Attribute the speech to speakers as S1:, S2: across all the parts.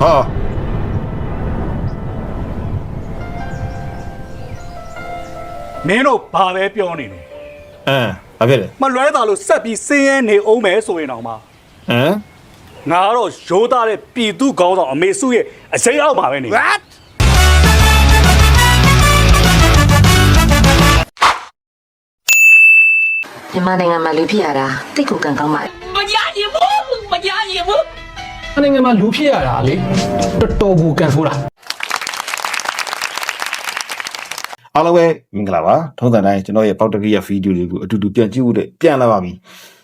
S1: ဟာ
S2: မင်းတို့ဘာပဲပြောနေလဲ
S1: အမ်ဘာဖြစ်လဲ
S2: မလွဲတာလို့ဆက်ပြီးစင်းရဲနေအောင်မယ်ဆိုရင်တော့မှ
S1: ဟမ်
S2: ငါကတော့ရိုးသားတဲ့ပြည်သူကောင်းဆောင်အမေစုရဲ့အစိမ်းအောက်မှာပဲနေ
S1: what
S3: မြန်မာနိုင်ငံမှာလူဖြစ်ရတာတိတ်ကိုကံကောင်းပါတယ်
S4: မရရင်ဘူးမရရင်ဘူး
S5: နိုင်ငံမှာလူဖြစ်ရတာလေတော်တော်ကိုကန်ဆိုးတာ
S1: အားလုံးပဲမင်္ဂလာပါထုံးစံတိုင်းကျွန်တော်ရဲ့ပေါက်တကီရဗီဒီယိုတွေကိုအတူတူပြန်ကြည့်ဖို့တဲ့ပြန်လာပါပြီ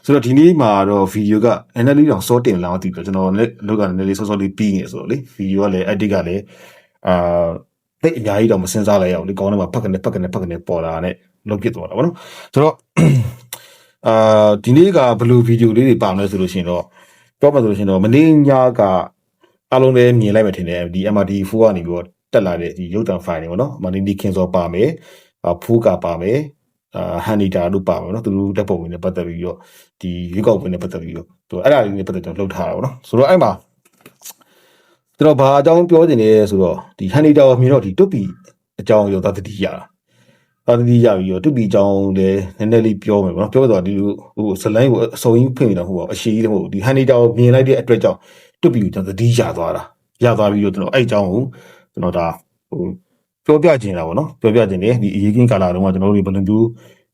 S1: ဆိုတော့ဒီနေ့မှာတော့ဗီဒီယိုကနည်းနည်းလေးတော့စောတင်လာအောင်တည်ပြီးတော့ကျွန်တော်လည်းလောက်ကနည်းနည်းလေးစောစောလေးပြီးနေဆိုတော့လေဗီဒီယိုကလည်း edit ကလည်းအာတိတ်အများကြီးတော့မစင်စားလိုက်ရအောင်လေကောင်းတယ်မှာဖက်ကနေဖက်ကနေဖက်ကနေပေါ်လာတဲ့လုပ်ပြစ်သွားတာဗောနော်ဆိုတော့အာဒီနေ့ကဘယ်လိုဗီဒီယိုလေးတွေပါမလဲဆိုလို့ရှိရင်တော့ ပြောမှဆိုလို့ရှိရင်တော့မနေ့ညကအလုံးလည်းမြင်လိုက်မှထင်တယ်ဒီ MRD4 ကနေပြီးတော့တက်လာတဲ့ဒီရုပ်သံ file တွေပေါ့နော်မနေ့ဒီခင်စောပါမယ်အာဖူးကပါမယ်အာဟန်နီတာတို့ပါမယ်နော်သူတို့တက်ပုံဝင်နဲ့ပတ်သက်ပြီးတော့ဒီရွေးကောက်ပွဲနဲ့ပတ်သက်ပြီးတော့သူအဲ့ဒါလေးနဲ့ပတ်သက်ကျွန်တော်လှုပ်ထားတာပေါ့နော်ဆိုတော့အဲ့မှာကျွန်တော်ဘာအကြောင်းပြောနေလဲဆိုတော့ဒီဟန်နီတာကိုမြင်တော့ဒီတွတ်ပီအကြောင်းရောသတိရတာ သာသတိရပြီးတော့တွတ်ပီအကြောင်းလည်းနည်းနည်းလေးပြောမယ်ပေါ့နော်ပြောတော့ဒီလိုဟိုဇလိုင်းကိုအစုံကြီးဖွင့်နေတာဟုတ်ပါဘူးအရှိကြီးလည်းမဟုတ်ဘူးဒီဟန်နီတာကိုမြင်လိုက်တဲ့အတွက်ကြောင့်တွတ်ပီကိုကျွန်တော်သတိရသွားတာရသွားပြီးတော့ကျွန်တော်အဲ့အကြောင်းကိုကျွန်တော်ဒါဟိုပြောပြချင်တာပေါ့နော်ပြောပြချင်တယ်ဒီအရေးကင်းကာလာတုန်းကကျွန်တော်တို့ဘယ်လိုမျိုး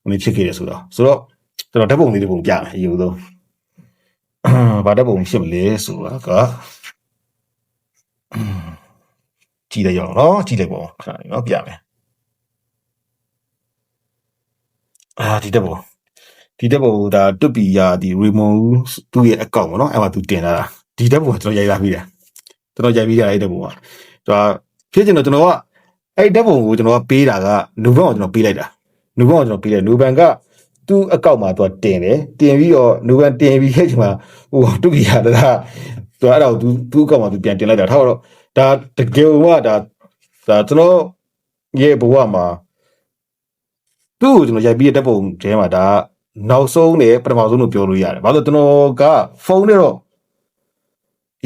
S1: ဟိုနေဖြစ်ခဲ့တယ်ဆိုတော့ဆိုတော့ကျွန်တော်ဓာတ်ပုံလေးတစ်ပုံပြမယ်အယူဆုံးဘာဓာတ်ပုံဖြစ်မလဲဆိုတာကကြည့်လိုက်ရအောင်နော်ကြည့်လိုက်ပါဦးခဏလေးနော်ပြမယ် အာဒီဓာတ်ပုံဒီဓာတ်ပုံဒါတွတ်ပီယာဒီ remove သူ့ရဲ့အကောင့်ပေါ့နော်အဲ့မှာသူတင်လာတာဒီဓာတ်ပုံကကျွန်တော်ရိုက်လာပြီးတယ်ကျွန်တော်ရိုက်ပြီးရတဲ့ဓာတ်ပုံကဒါဖြစ်ချင်တော့ကျွန်တော်ကအဲ့ဓာတ်ပုံကိုကျွန်တော်ကပေးတာကနူဘန်ကိုကျွန်တော်ပေးလိုက်တာနူဘန်ကိုကျွန်တော်ပေးလိုက်နူဘန်ကသူ့အကောင့်မှာသူကတင်တယ်တင်ပြီးတော့နူဘန်တင်ပြီးခဲ့ချိန်မှာဟိုတွတ်ပီယာဒါသူအဲ့ဒါကိုသူသူ့အကောင့်မှာသူပြန်တင်လိုက်တာထားတော့ဒါတကယ်ကဒါဒါကျွန်တော်ရဲ့ဘဝမှာ သူ့ကိုကျွန်တော်ရိုက်ပြီးတဲ့ဓာတ်ပုံထဲမှာဒါနောက်ဆုံးနဲ့ပထမဆုံးလို့ပြောလို့ရတယ်။ဘာလို့လဲကျွန်တော်ကဖုန်းနဲ့တော့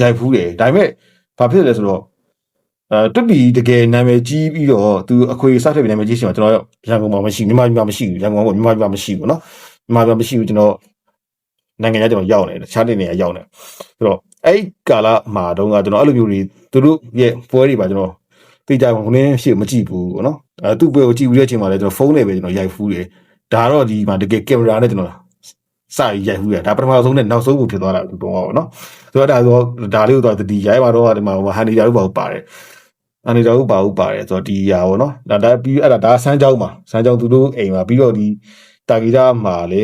S1: ရိုက်ဖူးတယ်။ဒါပေမဲ့ဘာဖြစ်လဲဆိုတော့အဲတွတ်ပီတကယ်နာမည်ကြီးပြီးတော့သူအခွေစားထည့်ပြီးနာမည်ကြီးရှင်မှာကျွန်တော်ရန်ကုန်မှာမရှိဘူးမြန်မာပြည်မှာမရှိဘူးရန်ကုန်မှာမြန်မာပြည်မှာမရှိဘူးเนาะမြန်မာပြည်မှာမရှိဘူးကျွန်တော်နိုင်ငံခြားကျွန်တော်ရောက်နေတယ်တခြားနေရာရောက်နေဆိုတော့အဲ့ကာလမှာတုန်းကကျွန်တော်အဲ့လိုမျိုးတွေသူတို့ရဲ့ပွဲတွေပါကျွန်တော် တေချာကိုလည်းရှေ့မကြည့်ဘူးပေါ့နော်အဲသူ့ပွဲကိုကြည့်ပြီးတဲ့အချိန်မှာလည်းကျွန်တော်ဖုန်းနဲ့ပဲကျွန်တော်ရိုက်ဖူးတယ်ဒါတော့ဒီမှာတကယ်ကင်မရာနဲ့ကျွန်တော်စရိုက်ဖူးတယ်ဒါပထမဆုံးနဲ့နောက်ဆုံးကိုဖြစ်သွားတာဒီပုံပေါ့နော်ဆိုတော့ဒါဆိုဒါလေးကိုတော့တတိရိုက်မှာတော့ဒီမှာဟန်နီတာတို့ပါပါတယ်အနေတော်ဥပါဥပါတယ်ဆိုတော့ဒီຢာပေါ့နော်ဒါဒါပြီးအဲ့ဒါဒါဆန်းချောင်းမှာဆန်းချောင်းသူတို့အိမ်မှာပြီးတော့ဒီတာဂီတာမှာလေ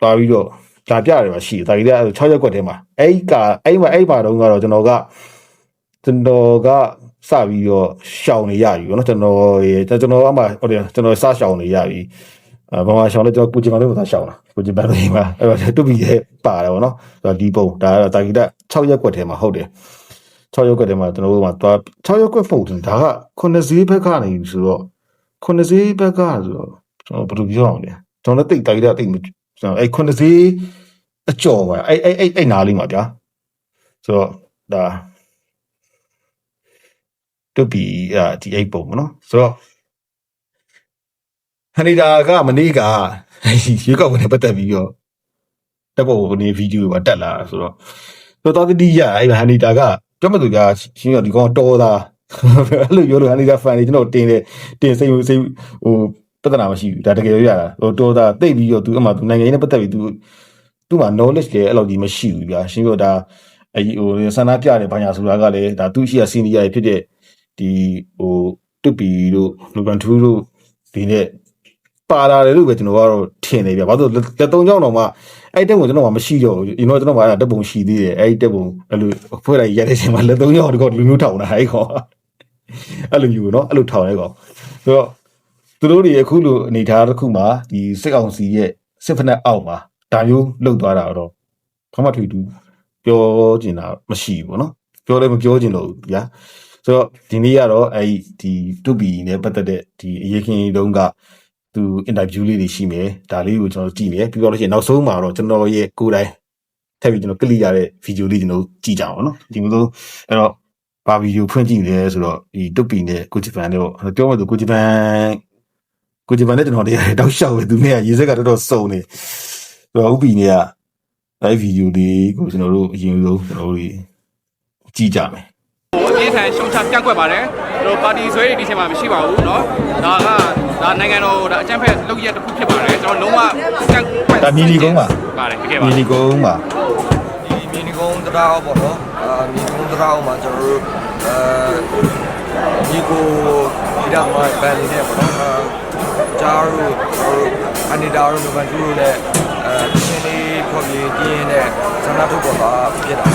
S1: တွားပြီးတော့ဒါပြရတယ်မှာရှိတယ်တာဂီတာ6ရက်ကွက်ထဲမှာအဲ့ကအဲ့မှာအဲ့မှာတော့ကတော့ကျွန်တော်ကကျွန်တော်က စပြီးတော့ရှောင်နေရပြီပေါ့နော်ကျွန်တော်ရေကျွန်တော်အမှဟုတ်တယ်ကျွန်တော်စရှောင်နေရပြီအဲဘာမှရှောင်လဲကျွန်တော်ပူဂျီမန်လေးကိုသာရှောင်တာပူဂျီမန်လေးမှာအဲ့တော့တူဘီရဲ့ပါတယ်ပေါ့နော်ဆိုတော့ဒီပုံဒါကတော့တာဂီတာ6ရက်ကွက်ထဲမှာဟုတ်တယ်6ရက်ကွက်ထဲမှာကျွန်တော်တို့မှာသွား6ရက်ကွက်ဖုတ်တယ်ဒါကခုနှစ်ဈေးဘက်ကနေဆိုတော့ခုနှစ်ဈေးဘက်ကဆိုတော့ကျွန်တော်ဘယ်လိုပြောအောင်လဲကျွန်တော်လည်းတိတ်တာဂီတာတိတ်မကျွန်တော်အဲ့ခုနှစ်ဈေးအကျော်ပါအဲ့အဲ့အဲ့အဲ့နားလေးမှာဗျာဆိုတော့ဒါ တူဘီအာဒီအိတ်ပုံပေါ့နော်ဆိုတော့ဟန်နီတာကမနေ့ကရွေးကောက်ပွဲနဲ့ပတ်သက်ပြီးတော့တက်ဖို့ကနေဗီဒီယိုမှာတက်လာတာဆိုတော့တော့တော်တိရအဲ့ဟန်နီတာကပြောမှသူကရှင်းရဒီကောင်တော်သားအဲ့လိုပြောလို့ဟန်နီတာဖန်တွေကျွန်တော်တင်တယ်တင်စိတ်စိတ်ဟိုပြဿနာမရှိဘူးဒါတကယ်ရရတာဟိုတော်သားတိတ်ပြီးတော့သူအမှသူနိုင်ငံရေးနဲ့ပတ်သက်ပြီးသူသူ့မှာ knowledge လေအဲ့လိုကြီးမရှိဘူးဗျာရှင်းပြောဒါအဟိုဆန္ဒပြတယ်ဘာညာဆိုတာကလည်းဒါသူ့ရှိရစီနီယာဖြစ်တဲ့ ဒီဟိုတွပီတို့လူကန်ထူးတို့ဒီနဲ့ပါလာတယ်လို့ပဲကျွန်တော်ကတော့ထင်တယ်ဗျာဘာလို့လက်သုံးချောင်းတော့မှအဲ့တက်ပုံကျွန်တော်မှမရှိတော့ဘူးကျွန်တော်ကျွန်တော်မှအဲ့တက်ပုံရှိသေးတယ်အဲ့တက်ပုံအဲ့လိုဖွဲ့လိုက်ရတဲ့ချိန်မှာလက်သုံးချောင်းတော့လူမျိုးထောင်တာအဲ့ကောင်အဲ့လိုယူနော်အဲ့လိုထောင်ရဲကောင်ဆိုတော့သူတို့တွေအခုလိုအနေထားတစ်ခုမှာဒီစစ်အောင်စီရဲ့စစ်ဖက်နဲ့အောက်မှာဒါမျိုးလှုပ်သွားတာတော့ဘာမှထွေတူပြောကျင်တာမရှိဘူးပေါ့နော်ပြောလည်းမပြောကျင်တော့ဘူးဗျာ ဆိုတော့ဒီနေ့ကတော့အဲ့ဒီတူဘီနဲ့ပတ်သက်တဲ့ဒီအရေးခင်တုန်းကသူအင်တာဗျူးလေးတွေရှိမယ်ဒါလေးကိုကျွန်တော်ကြည့်မယ်ပြီးတော့လို့ရှိရင်နောက်ဆုံးမှာတော့ကျွန်တော်ရဲ့ကိုယ်တိုင်ထပ်ပြီးကျွန်တော်ကလစ်ရတဲ့ဗီဒီယိုလေးကျွန်တော်ကြည့်ကြအောင်နော်ဒီလိုဆိုအဲ့တော့ဘာဗီဒီယိုဖွင့်ကြည့်လဲဆိုတော့ဒီတုတ်ပီနဲ့ကိုဂျပန်တော့ပြောမှဆိုကိုဂျပန်ကိုဂျပန်နဲ့ကျွန်တော်တရားတောက်လျှောက်ပဲသူနဲ့ရေစက်ကတော်တော်စုံနေဆိုတော့ဥပီနဲ့ကအဲ့ဗီဒီယိုလေးကိုကျွန်တော်တို့အရင်ဆုံးကျွန်တော်တို့ကြည့်ကြမယ်
S6: ဟိုအ ပြင်းထန်ရှုံချကန့်ကွက်ပါတယ်တို့ပါတီဆွဲတွေဒီချိန်မှာမရှိပါဘူးเนาะဒါကဒါနိုင်ငံတော်ဒါအကြမ်းဖက်လုပ်ရက်တစ်ခုဖြစ်ပါတယ်ကျွန်တော်လုံးဝကန့်ကွက်
S1: ဒါမြီလီကုန်းပါ
S6: ပါတယ်တကယ်ပါ
S1: မီလီကုန်းပါ
S7: ဒီမြေနီကုန်းတရားပေါ့နော်အာမြေနီကုန်းတရားမှာကျွန်တော်တို့အဲဒီကိုဒီတော့မှာဗန်နေတဲ့ပေါ့နော်အာဂျာရူအနေဒါရူမန်ဂျူနဲ့အဲရှင်း လေးဖော်ပြပြင်းတဲ့ဇာနာထုတ်ပေါ်တာဖြစ်တာ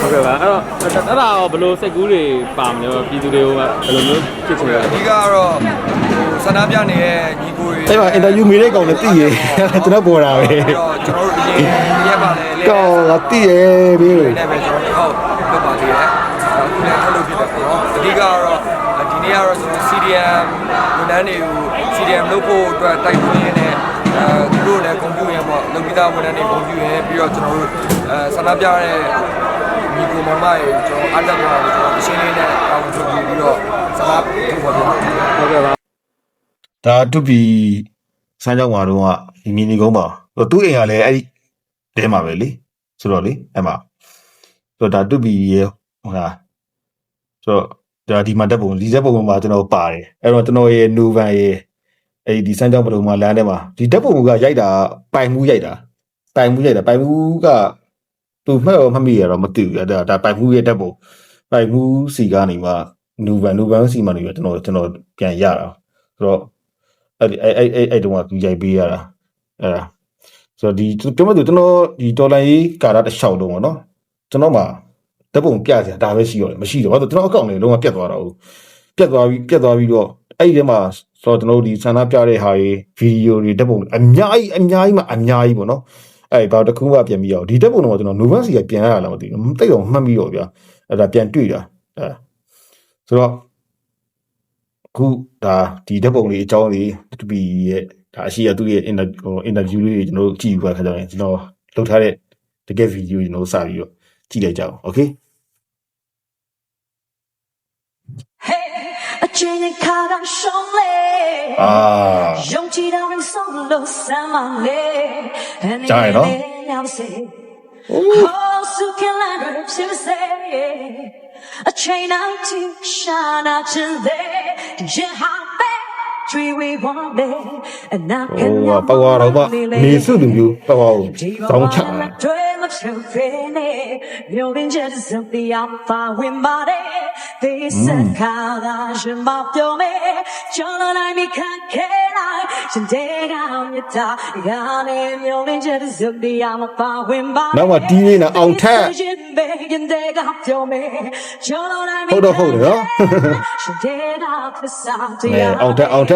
S8: ဟုတ်ကဲ့ပါအဲ့တော့အဲ့ဒါရောဘယ်လိုစိတ်ကူးတွေပါမလဲပြည်သူတွေကဘယ်လိုမျိုးဖြစ်ချင်လဲ
S7: အဓိကကတော့ဟိုဆန္ဒပြနေတဲ့ညီကိုတွေ
S1: အဲ့မှာအင်တာဗျူးမေးတဲ့ကောင်လည်းသိရကျွန်တော်ပေါ်တာပဲ
S7: တော့ကျွန်တော်တို့အရင်ရက်ပါလေလေ
S1: ကောင်ကသိရပြီ
S7: နဲ့ပဲကျွန်တော်ထောက်လုပ်ပါသေးတယ်အခုလည်းထုတ်လုပ်ဖြစ်တယ်ပေါ့နော်အဓိကကတော့ဒီနေ့ကတော့ကျွန်တော် CDM ဝန်ထမ်းတွေကို CDM လုပ်ဖို့အတွက်တိုက်တွန်းရင်းနဲ့အဲသူတို့လည်းကွန်ပျူတာ ပေါ့လုပ်ပြီးသားဝန်ထမ်းတွေကွန်ပျူတာပြီးတော့ကျွန်တော်တို့အဲဆန္ဒပြတဲ့ညီကိုမမရေကျွန်တော်အားတက်သွားတယ်ကျွန်တော်ရှင်းလေးနဲ့တောင်းထုတ်ပြီးတော့ဆန္ဒထုတ်ပေါ်တယ်
S8: ဟုတ်ကဲ့ပါ
S1: ဒါတူပီစမ်းကြောင်းမှာတော့ဒီမီနီကုန်းပါသူ့အိမ်ကလည်းအဲ့ဒီတဲမှာပဲလေဆိုတော့လေအဲ့မှာဆိုတော့ဒါတူပီရေဟုတ်လားဆိုတော့ဒါဒီမှာတက်ပုံဒီတက်ပုံမှာကျွန်တော်ပါတယ်အဲ့တော့ကျွန်တော်ရဲ့နူဗန်ရဲ့ အဲ့ဒီစမ်းကြောင်းပဒုံမှာလမ်းထဲမှာဒီတက်ပုံကရိုက်တာပိုင်မှုရိုက်တာပိုင်မှုရိုက်တာပိုင်မှုကသူမှတ်ရောမှတ်မိရတော့မသိဘူးဒါဒါပိုင်မှုရဲ့တက်ပုံပိုင်မှုစီကနေမှနူဗန်နူဗန်စီမှာနေပြီးကျွန်တော်ကျွန်တော်ပြန်ရတာဆိုတော့အဲ့ဒီအဲ့အဲ့အဲ့အဲ့တုန်းကသူရိုက်ပေးရတာအဲ့ဒါဆိုတော့ဒီပြောမလို့ကျွန်တော်ဒီတော်လိုင်းရေးကာတာတစ်လျှောက်လုံးပေါ့နော်ကျွန်တော်မှတပ်ပုံပြစရာဒါပဲရှိတော့တယ်မရှိတော့ဘာလို့ကျွန်တော်အကောင့်လေးလုံးဝပြတ်သွားတာဟုတ်ပြတ်သွားပြီးပြတ်သွားပြီးတော့အဲ့ဒီထဲမှာ ဆိုတော့ကျွန်တော်တို့ဒီဆန္ဒပြတဲ့ဟာတွေဗီဒီယိုတွေတပ်ပုံအများကြီးအများကြီးမှအများကြီးပေါ့နော်အဲ့ဘာတစ်ခုမှပြန်ပြီးတော့ဒီတပ်ပုံတော့ကျွန်တော်နိုဗန်စီကပြန်ရတာလားမသိဘူးတိတ်တော့မှတ်ပြီးတော့ဗျာအဲ့ဒါပြန်တွေ့တာအဲ့ဆိုတော့အခုဒါဒီဓာတ်ပုံလေးအကြောင်းလေးတူပီရဲ့ဒါအရှိရသူ့ရဲ့ interview ဟို interview လေးကျွန်တော်တို့ကြည့်ပြီးပါခါကြတယ်ကျွန်တော်လုပ်ထားတဲ့တကယ်ဗီဒီယိုကျွန်တော်တို့စပြီးတော့ကြည့်လိုက်ကြအောင် okay
S9: အချင်းနဲ့ခါကရှုံးလေ
S1: အာ
S9: ယုံကြည်တော်ရင်ဆုံးလို့ဆမ်းမလေ
S1: ကြားရနော်
S9: Oh, so can I say a chain out to shine out to there. You have Tree we want me and now
S1: ဟိုကပတ်သွားတော့မှနေစုလူမျိုးပတ်သွားအောင်တောင်းချတာ
S9: Dream of symphony, building just simply up far with body. This is how I should mop your me. John I me can't get out. Should dig out your top. Got him, building just simply up far with body.
S1: နောက်မှတီးနေတာအောင်ထက်
S9: Begging dig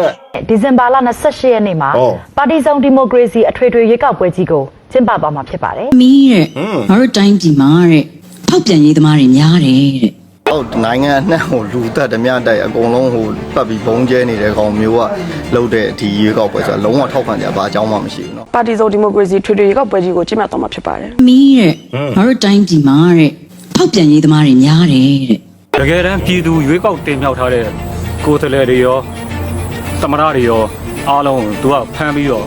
S9: out your me. John I me
S1: ဟုတ်တော့ဟုတ်တယ်နော်
S9: Should dig out the sound
S1: အဲအောင်ထက်အောင်ထက်
S10: ဒီဇင်ဘာလ28ရက်နေ့မှာ
S1: ဟုတ်
S10: ပါတီစုံဒီမိုကရေစီအထွေထွေရွေးကောက်ပွဲကြီးကိုကျင်းပသွားမှာဖြစ်ပါတယ်
S11: မီးတဲ့ငါတို့တိုင်းပြည်မှာတဲ့ဖောက်ပြန်ရေးသမားတွေများတယ်တဲ့
S12: ဟုတ်နိုင်ငံအနှံ့ဟိုလူသက်ဓမြတိုက်အကုန်လုံးဟိုပတ်ပြီးဘုံကျဲနေတဲ့ကောင်မျိုးကလှုပ်တဲ့ဒီရွေးကောက်ပွဲဆိုတာလုံးဝထောက်ခံကြဘာအကြောင်းမှမရှိဘူးเนาะ
S13: ပါတီစုံဒီမိုကရေစီထွေထွေရေကောက်ပွဲကြီးကိုကျင်းပသွားမှာဖြစ်ပါတယ်
S11: မီးတဲ့ငါတို့တိုင်းပြည်မှာတဲ့ဖောက်ပြန်ရေးသမားတွေများတယ်တဲ့
S2: တကယ်တမ်းပြည်သူရွေးကောက်တင်မြှောက်ထားတဲ့ကိုယ်စားလှယ်တွေရော သမရတွေရောအားလုံးသူကဖမ်းပြီးတော့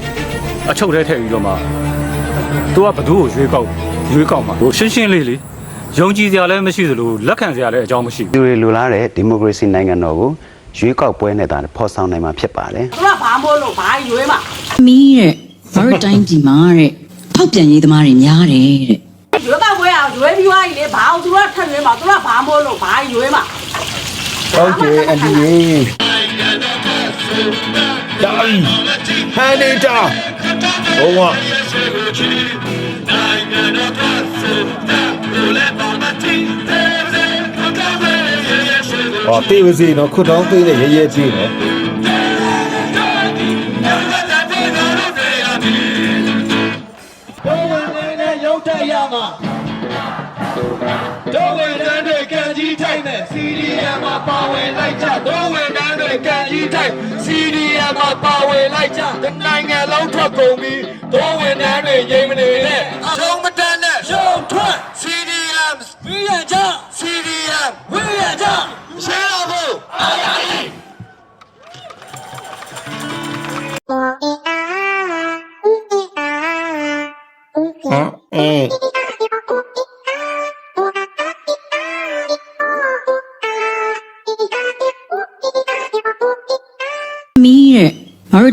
S2: အချုပ်ထဲထည့်ပြီးတော့မှသူကဘသူ့ကိုရွေးကောက်ရွေးကောက်မှာဟိုရှင်းရှင်းလေးလေးယုံကြည်စရာလည်းမရှိသလိုလက်ခံစရာလည်းအကြောင်းမရှိဘူး
S14: သူတွေလိုလားတဲ့ဒီမိုကရေစီနိုင်ငံတော်ကိုရွေးကောက်ပွဲနဲ့တာဖော်ဆောင်နိုင်မှာဖြစ်ပါတယ်
S4: သူကဘာမို့လို့ဘာရွေးမှာ
S11: မီးတဲ့ငါတို့တိုင်းပြည်မှာတဲ့ဖောက်ပြန်ရေးသမားတွေများတယ်တဲ့
S4: ရွေးကောက်ပွဲအောင်ရွေးပြီးသွားပြီလေဘာအောင်သူကထပ်ရွေးမှာသူကဘာမို့လို့ဘာရွေးမှာ
S1: ဟုတ်တယ်အန်ဒီယေ ဒါအီဟန်နေတာဘုံကအော်တေးဝစီနော်ခွတ်တောင်းသေးတဲ့ရဲရဲပြေးနော်
S5: တွေကံကြီးထိုက် CDM မှာပါဝင်လိုက်ကြတနိုင်ငံလုံးထွက်ကုန်ပြီဒုဝင်တန်းတွေရိမ့်မနေနဲ့အလုံးမတန်းနဲ့ရှောထွက် CDM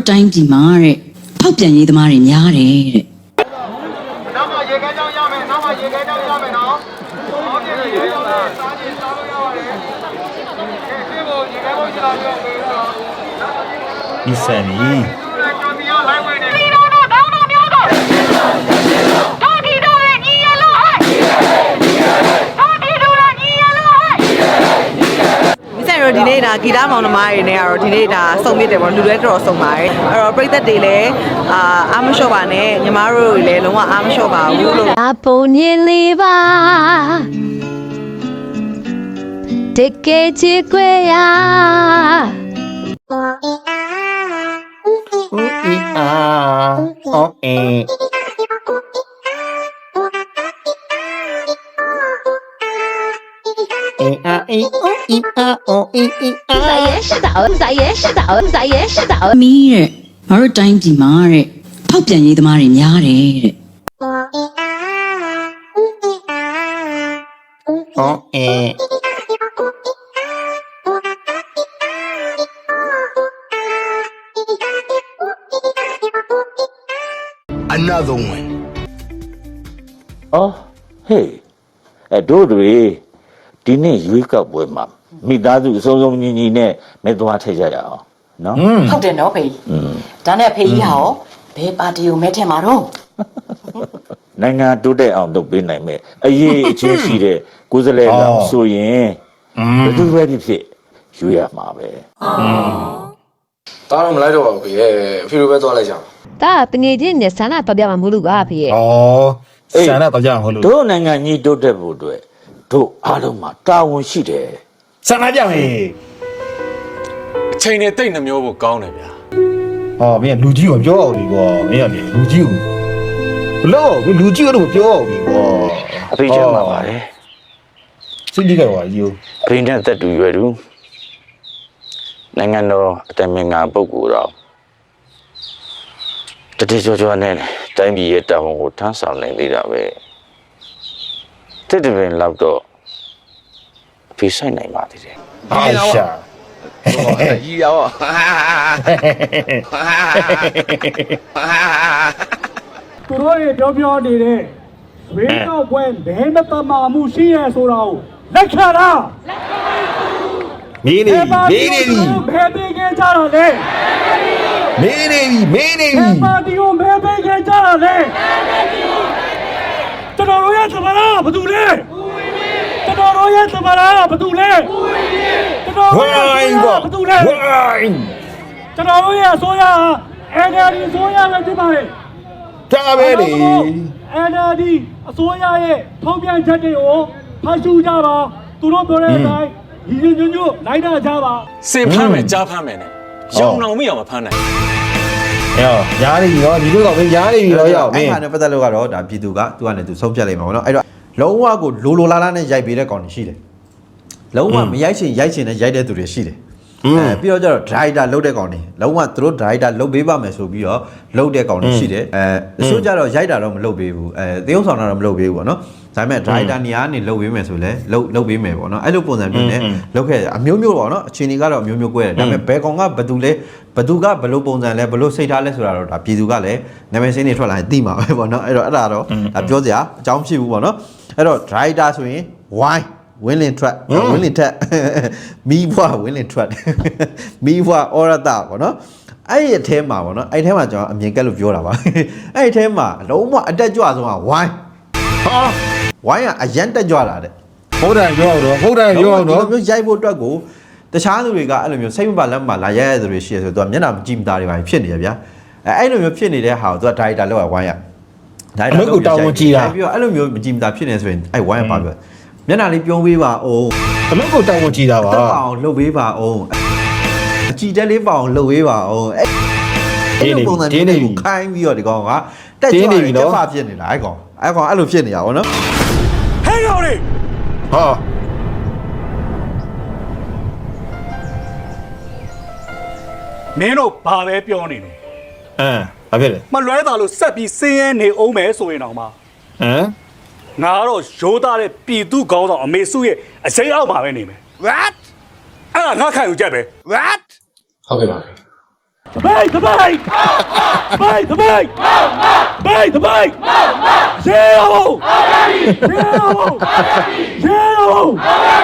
S5: တို့
S11: တိုင်းပြည်မှာတဲ့ဖောက်ပြန်ရေးသမားတွေများတယ်တဲ့
S5: နောက်မှရေခဲကြောင်းရမယ်နောက်မှရေခဲကြောင်းရမယ်နော်ဟောပြည့်ရေခဲကြောင်းနဲ့စားကြည့်စားလို့ရပါတယ်ကဲဒီကိုရေခဲကိုကျွန်တော်ပြောပေးတော့
S1: ဒီဆန်နီ
S5: ကျွန်တော်လိုက်ဝင်နေပြီ
S15: မိဆို တော့ဒီနေ့ဒါဂီတမောင်နှမတွေနဲ့ကတော့ဒီနေ့ဒါစုံမြစ်တယ်ပေါ့လူတွေတော်တော်စုံပါတယ်အဲ့တော့ပြိသက်တွေလည်းအာအားမလျှော့ပါနဲ့ညီမတို့တွေလည်းလုံးဝအားမလျှော့ပါဘူးလို့
S16: အပုံမြင်လေးပါတကယ်ချစ်ခွေရ
S1: ဦးအီအာအော်အေးအေး အာအေးအော်အီအာအော်အေးအီအာ
S16: 在也是的在也是的在也是的
S11: မီးတဲ့ငါတို့တိုင်းပြည်မှာတဲ့ဖောက်ပြန်ရေးသမားတွေများတယ်တဲ့
S1: အော်အေး
S5: another one
S17: အော်ဟေးအဲတို့တွေ ဒီနေ့ရွေးကောက်ပွဲမှာမိသားစုအစုံစုံညီညီနဲ့မဲသွားထည့်ကြရအောင်နော်
S3: ဟုတ်တယ်နော်ဖေကြီး
S17: อืม
S3: ဒါနဲ့ဖေကြီးဟာရောဘယ်ပါတီကိုမဲထင်မှာတော့
S17: နိုင်ငံတိုးတက်အောင်လုပ်ပေးနိုင်မယ်အရေးအချင်းရှိတဲ့ကိုယ်စားလှယ်ကောင်ဆိုရင်ဘယ်သူပဲဖြစ်ဖြစ်ရွေးရမှာပဲ
S7: တားတော့မလိုက်တော့ပါဘူးခေအဖေလိုပဲသွားလိုက်ကြအောင်
S16: ဒါတငယ်ချင်းနဲ့ဆန္ဒတော်ပြမှာမဟုတ်လို့ပါဖေရဲ့
S1: ဩဆန်တော့ကြောက်ဟုတ်လို့
S17: တို့နိုင်ငံကြီးတိုးတက်ဖို့အတွက် တို့အားလုံးမှာတာဝန်ရှိတယ်
S1: ဆန်မကြောက်ဟေး
S18: အချိန်နဲ့တိတ်နှမျိုးဖို့ကောင်းတယ်ဗျာ
S1: ဟောမင်းကလူကြီးကိုပြောအောင်ဒီကွာမင်းကလေလူကြီးကိုဘလို့မင်းလူကြီးကတော့ပြောအောင်ဒီကွာ
S17: အဖေကျမ်းပါပါတယ်
S1: စိတ်ကြီးကတော့ယူ
S17: အဖေနဲ့သက်တူရွယ်တူနိုင်ငံတော်အတိုင်ပင်ခံပုဂ္ဂိုလ်တော်တတိကျော်ကျော်နဲ့တိုင်းပြည်ရဲ့တာဝန်ကိုထမ်းဆောင်နိုင်သေးတာပဲ တစ်တပင်လောက်တော့အဖေဆိုင်နိုင်ပါသေးတယ်
S1: အာရှာ
S7: ရီရော
S19: သူတို့တွေပြောပြောနေတဲ့ဝေးကောက်ပွဲဘယ်မတမာမှုရှိရဲဆိုတာကိုလက်ခံတာ
S1: မင်းနေပြီမင်းနေပြီ
S19: ဘယ်ပေးခဲ့ကြတော့လဲ
S1: မင်းနေပြီမင်းနေ
S19: ဘ
S1: ပြီ
S19: ယ်ပါတီကိုဘယ်ပေးခဲ့ကြတော့လဲ ကျွန်တော်တို့ရဲ့သမရဘာတူလဲကျွန်တော်တို့ရဲ့သမရဘာတူလဲကျွန်တော်
S1: ဝ
S19: တို့ရဲ့ို
S1: င်း
S19: သမရ
S1: ပေါ့
S19: ဘာတူလဲ
S1: ဝိုင်း
S19: ကျွန်တော်တို့ရဲ့အစိုးရဟာ NLD အစိုးရပဲဖြစ်ပါလေ
S1: တာပဲလေ
S19: NLD အစိုးရရဲ့ထုံးပြန်ချက်တွေကိုဖတ်ရှုကြပါသူတို့ပြောတဲ့အတိုင်းညီညီညွတ်ညွတ်လိုက်တာကြပါ
S18: စင်ဖမ်းမယ်ကြားဖမ်းမယ်နဲ့ရောင်အောင်မိအောင်မဖမ်းနိုင်
S1: ရောရားနေပြီရောဒီလိုတော့မင်းရားနေပြီရောရောက်မ
S20: အဲ့
S1: င်း
S20: ဟာနဲ့ပတ်သက်လို့ကတော့ဒါပြည်သူကသူကလည်းသူဆုံးဖြတ်လိုက်မှာပေါ့နော်အဲ့တော့လုံးဝကိုလိုလိုလားလားနဲ့ရိုက်ပေးတဲ့ကောင်တွေရှိတယ်လုံးဝမရိုက်ချင်ရိုက်ချင်နဲ့ရိုက်တဲ့သူတွေရှိတယ်အဲပြီးတော့ကျတော့ driver လုတ်တဲ့ကောင်တွေလုံးဝသူတို့ driver လုတ်ပေးပါမယ်ဆိုပြီးတော့လုတ်တဲ့ကောင်တွေရှိတယ်အဲအစိုးကြတော့ရိုက်တာတော့မလုတ်ပေးဘူးအဲသေုံဆောင်တာတော့မလုတ်ပေးဘူးပေါ့နော် ဒါပေမဲ့ driver နေရာကနေလုတ်ပေးမယ်ဆိုလဲလုတ်လုတ်ပေးမယ်ပေါ့နော်အဲ့လိုပုံစံမျိုးနဲ့လုတ်ခဲ့တယ်အမျိုးမျိုးပေါ့နော်အချိန်တွေကတော့အမျိုးမျိုး꿰တယ်ဒါပေမဲ့ဘယ်ကောင်ကဘယ်သူလဲဘယ်သူကဘယ်လိုပုံစံလဲဘယ်လိုစိတ်ထားလဲဆိုတာတော့ဒါပြည်သူကလည်းနာမည်စင်းတွေထွက်လာရင်သိမှာပဲပေါ့နော်အဲ့တော့အဲ့ဒါတော့ဒါပြောစရာအကြောင်းဖြစ်ဘူးပေါ့နော်အဲ့တော့ driver ဆိုရင် why ဝင်းလင်ထွက်ဝင်းလင်ထက်မီးဘွားဝင်းလင်ထွက်မီးဘွားဩရတပေါ့နော်အဲ့ဒီအထဲမှာပေါ့နော်အဲ့ဒီအထဲမှာကျွန်တော်အမြင်ကက်လို့ပြောတာပါအဲ့ဒီအထဲမှာလုံးဝအတက်ကြွဆုံးကဝိုင်းဟာ ဝိုင်းကအရန်တက်ကြွလာတဲ့
S1: ဟုတ်တယ်ပြောအောင်တော့ဟုတ်တယ်ပြောအောင်တော့
S20: ဒီလိုမျိုးရိုက်ဖို့အတွက်ကိုတခြားသူတွေကအဲ့လိုမျိုးစိတ်မပါလက်မပါလာရိုက်ရတဲ့သူတွေရှိရဆိုတော့သူကမျက်နှာမကြည့်မသားတွေပါဖြစ်နေရဗျာအဲအဲ့လိုမျိုးဖြစ်နေတဲ့ဟာကိုသူကဒါရိုက်တာလောက်ရဝိုင်းရဒါရိုက်တာလောက်ပြီးတော့အဲ့လိုမျိုးမကြည့်မသားဖြစ်နေဆိုရင်အဲ့ဝိုင်းရပါပြောမျက်နှာလေးပြုံးပေးပါအောင်
S1: အလုပ်ကိုတောင်းဝန်ကြည့်တာပါ
S20: တက်ပါအောင်လှုပ်ပေးပါအောင်အကြည်တက်လေးပါအောင်လှုပ်ပေးပါအောင်အဲ့အဲ့လိုပုံစံမျိုးကိုခိုင်းပြီးတော့ဒီကောင်ကတက်ကြွတယ်တက်ပါဖြစ်နေတာအဲ့ကောင်အဲ့ကောင်အဲ့လိုဖြစ်နေတာဗောနော်
S1: ဟာ
S19: မင်းတို့ဘာပဲပြောနေလဲ
S1: အမ်ဘာဖြစ်လဲ
S19: မလွဲတာလို့ဆက်ပြီးစင်းရဲနေအောင်မယ်ဆိုရင်တော့မှ
S1: ဟမ်
S19: ငါကတော့ရိုးသားတဲ့ပြည်သူကောင်းဆောင်အမေစုရဲ့အစိမ်းအောက်မှာပဲနေမယ်
S5: What
S19: အဲ့ဒါငါခံယူချက်ပဲ
S5: What
S18: ဟုတ်ကဲ့ပါ
S19: တပိတ်တပိတ်တပိတ်တပိတ်တပိတ်တပိတ်ရေအောင်ရေ အောင်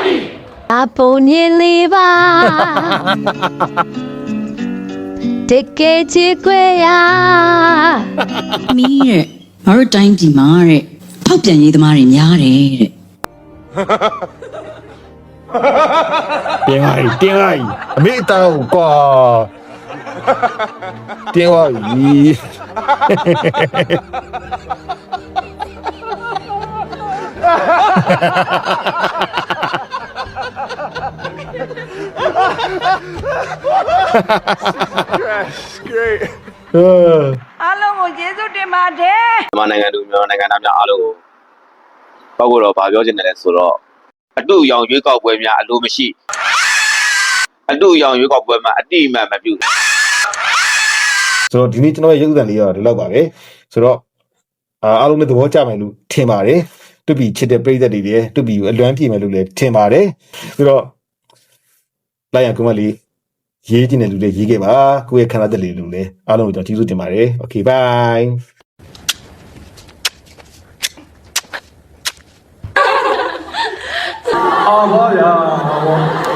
S19: ရေအောင်
S16: အပုံမြင်လေးပါတကယ်ချစ်ခွေရ
S11: မီးတဲ့ငါတို့တိုင်းပြည်မှာတဲ့ထောက်ပြန်ရေးသမားတွေများတယ်တဲ့
S1: တင်းလိုက်တင်းလိုက်အမေတောက်ကွာတင်းသွားပြီ
S5: Great
S1: ဟဲ့
S4: အားလုံးကိုကျေးဇူးတင်ပါတယ်
S21: မြန်မာနိုင်ငံသူမြန်မာနိုင်ငံသားများအားလုံးကိုပောက်ကတော့ဗာပြောချင်တယ်လဲဆိုတော့အတူရောင်ရွေးကောက်ပွဲများအလိုမရှိအတူရောင်ရွေးကောက်ပွဲမှာအတိအမှန်မပြု
S1: ဆိုတော့ဒီနေ့ကျွန်တော်ရဲ့ရုပ်သံလေးကတော့ဒီလောက်ပါပဲဆိုတော့အာအားလုံးလည်းသဘောကျမယ်လို့ထင်ပါတယ် တူပီချစ်တဲ့ပရိသတ်တွေလည်းတူပီကိုအလွမ်းပြေမယ်လို့လည်းထင်ပါတယ်ဆိုတော့လိုက်ရကွန်မလေးရေးကျင်တဲ့လူတွေရေးခဲ့ပါကိုယ့်ရဲ့ခန္ဓာသက်လေးလူလည်းအားလုံးကိုကျွန်တော်ကျေးဇူးတင်ပါတယ် okay bye
S19: အောင်ပါဗျာ